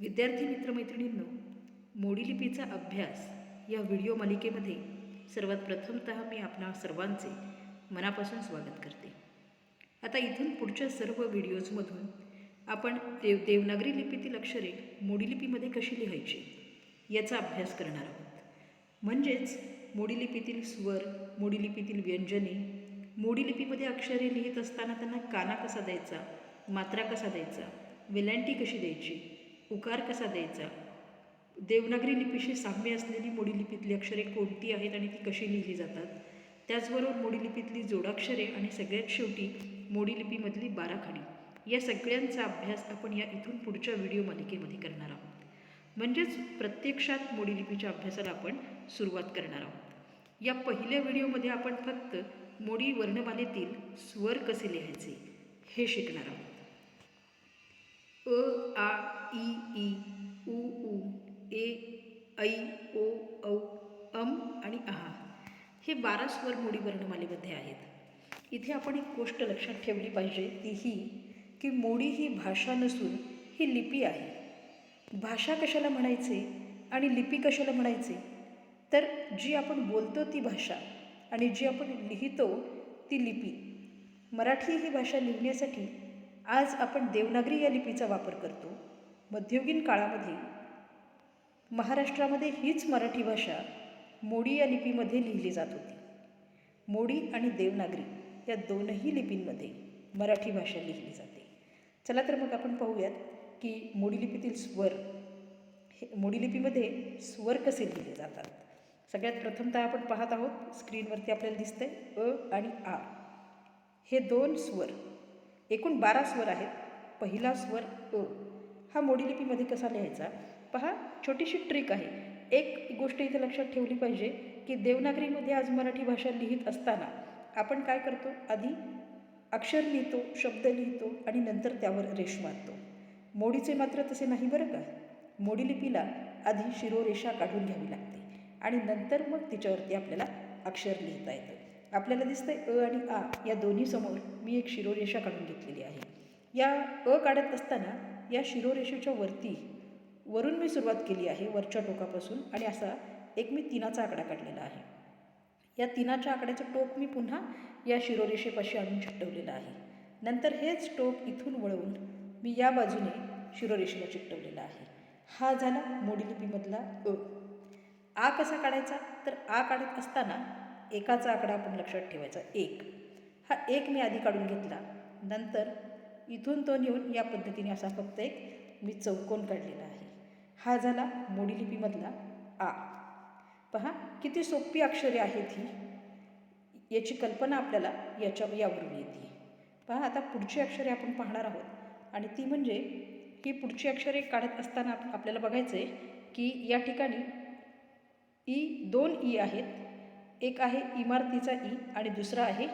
विद्यार्थी मित्रमैत्रिणींनो मोडी लिपीचा अभ्यास या व्हिडिओ मालिकेमध्ये सर्वात प्रथमतः मी आपणा सर्वांचे मनापासून स्वागत करते. आता इथून पुढच्या सर्व व्हिडिओजमधून आपण देव देवनागरी लिपीतील अक्षरे मोडी लिपीमध्ये कशी लिहायची याचा अभ्यास करणार आहोत. म्हणजेच मोडी लिपीतील स्वर मोडी लिपीतील व्यंजने मोडी लिपीमध्ये अक्षरे लिहित असताना त्यांना काना कसा द्यायचा मात्रा कसा द्यायचा वेलांटी कशी द्यायची उकार कसा द्यायचा? देवनागरी लिपीशी साम्य असलेली मोडी लिपीतली अक्षरे कोणती आहेत आणि ती कशी लिहिली जातात? त्याचबरोबर मोडी लिपीतली जोडाक्षरे आणि सगळ्यात शेवटी मोडी लिपीमधली बाराखडी. या सगळ्यांचा अभ्यास आपण या इथून पुढच्या व्हिडिओ मालिकेमध्ये करणार आहोत. म्हणजेच प्रत्यक्षात मोडी लिपीच्या अभ्यासाला आपण सुरुवात करणार आहोत. या पहिल्या व्हिडिओमध्ये आपण फक्त मोडी वर्णमालेतील स्वर कसे लिहायचे हे शिकणार आहोत. अ आ बारा स्वर मोडी वर्णमालेमध्ये आहेत. इथे आपण एक गोष्ट लक्षात ठेवली पाहिजे ती ही की मोडी ही भाषा नसून ही लिपी आहे. भाषा कशाला म्हणायचे आणि लिपी कशाला म्हणायचे? तर जी आपण बोलतो ती भाषा आणि जी आपण लिहितो ती लिपी. मराठी ही भाषा लिहिण्यासाठी आज आपण देवनागरी या लिपीचा वापर करतो. मध्ययुगीन काळामध्ये महाराष्ट्रामध्ये हीच मराठी भाषा मोडी या लिपीमध्ये लिहिली जात होती. मोडी आणि देवनागरी या दोनही लिपींमध्ये मराठी भाषा लिहिली जाते. चला तर मग आपण पाहूयात की मोडी लिपीतील स्वर हे मोडी लिपीमध्ये स्वर कसे लिहिले जातात? सगळ्यात प्रथमतः आपण पाहत आहोत स्क्रीनवरती आपल्याला दिसतंय अ आणि आ. हे दोन स्वर एकूण बारा स्वर आहेत. पहिला स्वर अ. हा मोडी लिपीमध्ये कसा लिहायचा? पहा छोटीशी ट्रिक आहे. एक गोष्ट इथे लक्षात ठेवली पाहिजे की देवनागरीमध्ये आज मराठी भाषा लिहित असताना आपण काय करतो? आधी अक्षर लिहितो शब्द लिहितो आणि नंतर त्यावर रेष मारतो. मोडीचे मात्र तसे नाही बरं का? मोडी लिपीला आधी शिरोरेषा काढून घ्यावी लागते आणि नंतर मग तिच्यावरती आपल्याला अक्षर लिहिता येतं. आपल्याला दिसतंय अ आणि आ या दोन्ही समोर मी एक शिरोरेषा काढून घेतलेली आहे. या अ काढत असताना या शिरोरेषेच्या वरती वरून मी सुरुवात केली आहे वरच्या टोकापासून आणि असा एक मी तिनाचा आकडा काढलेला आहे. या तिनाच्या आकड्याचं टोक मी पुन्हा या शिरोरेषेपाशी आणून चिकटवलेलं आहे. नंतर हेच टोक इथून वळवून मी या बाजूने शिरोरेषेला चिकटवलेला आहे. हा झाला मोडी लिपीमधला अ. आ कसा काढायचा? तर आ काढत असताना एकाचा आकडा आपण लक्षात ठेवायचा. एक. हा एक मी आधी काढून घेतला. नंतर इथून तो नेऊन या पद्धतीने असा फक्त एक मी चौकोन काढलेला आहे. हा झाला मोडी लिपीमधला आ. पहा किती सोपी अक्षरे आहेत ही. याची कल्पना आपल्याला याच्या यावरून येते. पहा आता पुढची अक्षरे आपण पाहणार आहोत. आणि ती म्हणजे ही पुढची अक्षरे काढत असताना आप आपल्याला बघायचं आहे की या ठिकाणी ई दोन ई आहेत. एक आहे इमारतीचा ई आणि दुसरा आहे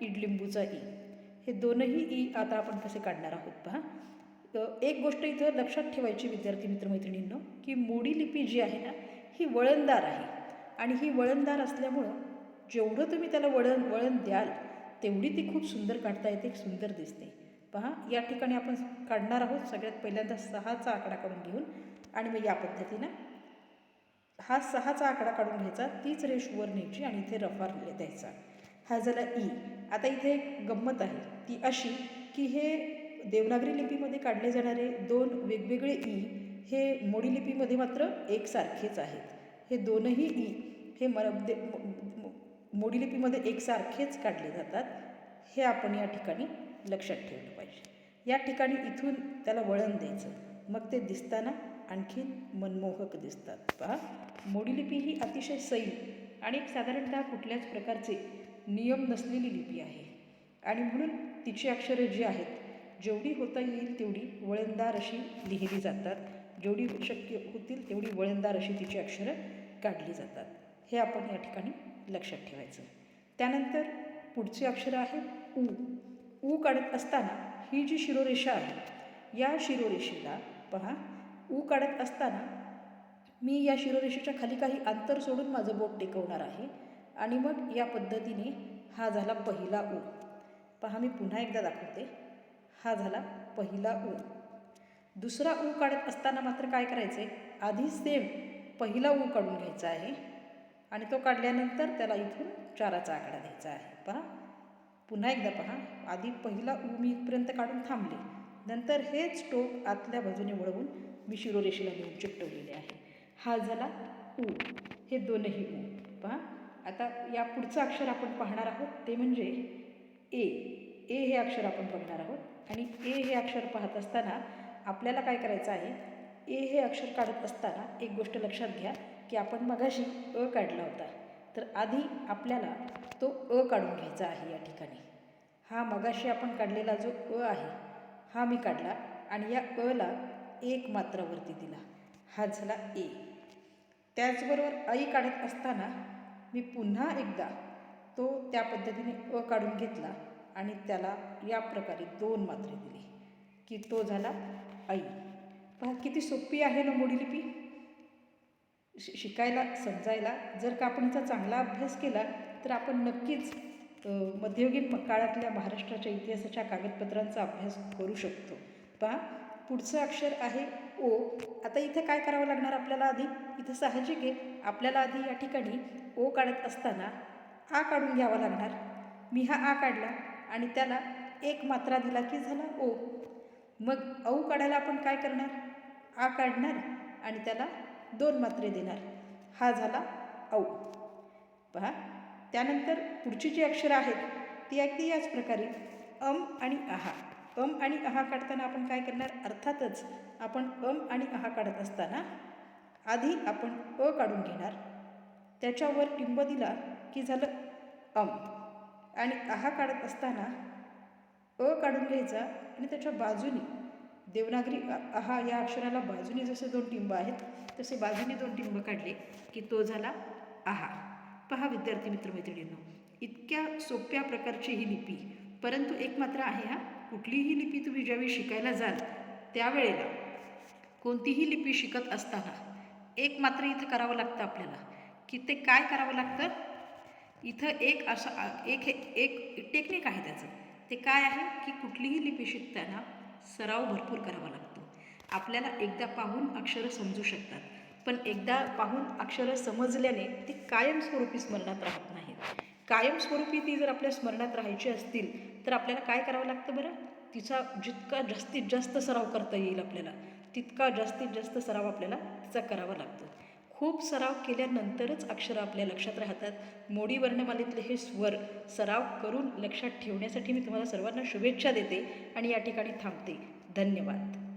इडलिंबूचा ई. हे दोनही ई आता आपण कसे काढणार आहोत? पहा. एक गोष्ट इथं लक्षात ठेवायची विद्यार्थी मित्रमैत्रिणींनो की मोडी लिपी जी आहे ना ही वळणदार आहे. आणि ही वळणदार असल्यामुळं जेवढं तुम्ही त्याला वळण वळण द्याल तेवढी ती खूप सुंदर काढता येते सुंदर दिसते. पहा या ठिकाणी आपण काढणार आहोत सगळ्यात पहिल्यांदा सहाचा आकडा काढून घेऊन. आणि मग या पद्धतीनं हा सहाचा आकडा काढून घ्यायचा तीच रेष वर न्यायची आणि इथे रफार द्यायचा. हा झाला ई. आता इथे एक गंमत आहे. ती अशी की हे देवनागरी लिपीमध्ये काढले जाणारे दोन वेगवेगळे ई हे मोडी लिपीमध्ये मात्र एकसारखेच आहेत. हे दोनही ई हे मर दे मोडी लिपीमध्ये एकसारखेच काढले जातात. हे आपण या ठिकाणी लक्षात ठेवलं पाहिजे. या ठिकाणी इथून त्याला वळण द्यायचं. मग ते दिसताना आणखी मनमोहक दिसतात. पहा मोडी लिपी ही अतिशय सैल आणि एक साधारणतः कुठल्याच प्रकारचे नियम नसलेली लिपी आहे. आणि म्हणून तिची अक्षरे जी आहेत जेवढी होता येईल तेवढी वळणदार अशी लिहिली जातात. जेवढी शक्य होतील तेवढी वळणदार अशी तिची अक्षरं काढली जातात. हे आपण या ठिकाणी लक्षात ठेवायचं. त्यानंतर पुढची अक्षरं आहेत ऊ ऊ काढत असताना ही जी शिरोरेषा आहे या शिरोरेषेला पहा ऊ काढत असताना मी या शिरोरेषेच्या खाली काही अंतर सोडून माझं बोट टेकवणार आहे आणि मग या पद्धतीने हा झाला पहिला ऊ पहा मी पुन्हा एकदा दाखवते. हा झाला पहिला ऊ दुसरा ऊ काढत असताना मात्र काय करायचं आहे आधी सेम पहिला ऊ काढून घ्यायचा आहे आणि तो काढल्यानंतर त्याला इथून चाराचा आकडा द्यायचा आहे. पहा. पुन्हा एकदा पहा. आधी पहिला ऊ मी इथपर्यंत काढून थांबले. नंतर हेच टोक आतल्या बाजूने वळवून मी शिरोरेषेला घेऊन चिकटवलेले आहे. हा झाला ऊ हे दोनही ऊ पहा. आता या पुढचं अक्षर आपण पाहणार आहोत. ते म्हणजे ए. ए हे अक्षर आपण बघणार आहोत. आणि ए हे अक्षर पाहत असताना आपल्याला काय करायचं आहे? ए हे अक्षर काढत असताना एक गोष्ट लक्षात घ्या की आपण मगाशी अ काढला होता. तर आधी आपल्याला तो अ काढून घ्यायचा आहे या ठिकाणी. हा मगाशी आपण काढलेला जो अ आहे हा मी काढला आणि या अला एक मात्रावरती दिला. हा झाला ए. त्याचबरोबर आई काढत असताना मी पुन्हा एकदा तो त्या पद्धतीने अ काढून घेतला आणि त्याला या प्रकारे दोन मात्रे दिली. की तो झाला आई. पहा किती सोपी आहे ना मोडीलिपी. शि शिकायला समजायला जर का आपण हिचा चांगला अभ्यास केला तर आपण नक्कीच मध्ययुगीन काळातल्या महाराष्ट्राच्या इतिहासाच्या कागदपत्रांचा अभ्यास करू शकतो. पहा पुढचं अक्षर आहे ओ. आता इथे काय करावं लागणार आपल्याला आधी? इथं साहजिक आहे. आपल्याला आधी या ठिकाणी ओ काढत असताना आ काढून घ्यावा लागणार. मी हा आ काढला. आणि त्याला एक मात्रा दिला की झाला ओ. मग औ काढायला आपण काय करणार? आ काढणार आणि त्याला दोन मात्रे देणार. हा झाला औ. पहा त्यानंतर पुढची जी अक्षरं आहेत ती अगदी याच प्रकारे अम आणि आहा अम आणि आहा काढताना आपण काय करणार? अर्थातच आपण अम आणि आहा काढत असताना आधी आपण अ काढून घेणार. त्याच्यावर टिंब दिला की झालं अम. आणि आहा काढत असताना अ काढून घ्यायचा आणि त्याच्या बाजूनी देवनागरी आहा या अक्षराला बाजूने जसे दोन टिंब आहेत तसे बाजूने दोन टिंब काढले की तो झाला आहा पहा विद्यार्थी मित्रमैत्रिणींनो इतक्या सोप्या प्रकारची ही लिपी परंतु एक मात्र आहे हा. कुठलीही लिपी तुम्ही ज्यावेळी शिकायला जाल त्यावेळेला कोणतीही लिपी शिकत असताना एक मात्र इथं करावं लागतं आपल्याला की ते काय करावं लागतं? इथं एक असं एक हे एक टेक्निक आहे त्याचं. ते काय आहे? की कुठलीही लिपी शिकताना सराव भरपूर करावा लागतो. आपल्याला एकदा पाहून अक्षरं समजू शकतात. पण एकदा पाहून अक्षरं समजल्याने ती कायमस्वरूपी स्मरणात राहत नाहीत. कायमस्वरूपी ती जर आपल्या स्मरणात राहायची असतील तर आपल्याला काय करावं लागतं बरं? तिचा जितका जास्तीत जास्त सराव करता येईल आपल्याला तितका जास्तीत जास्त सराव आपल्याला तिचा करावा लागतो. खूप सराव केल्यानंतरच अक्षरं आपल्या लक्षात राहतात. मोडी वर्णमालेतले हे स्वर सराव करून लक्षात ठेवण्यासाठी मी तुम्हाला सर्वांना शुभेच्छा देते आणि या ठिकाणी थांबते. धन्यवाद.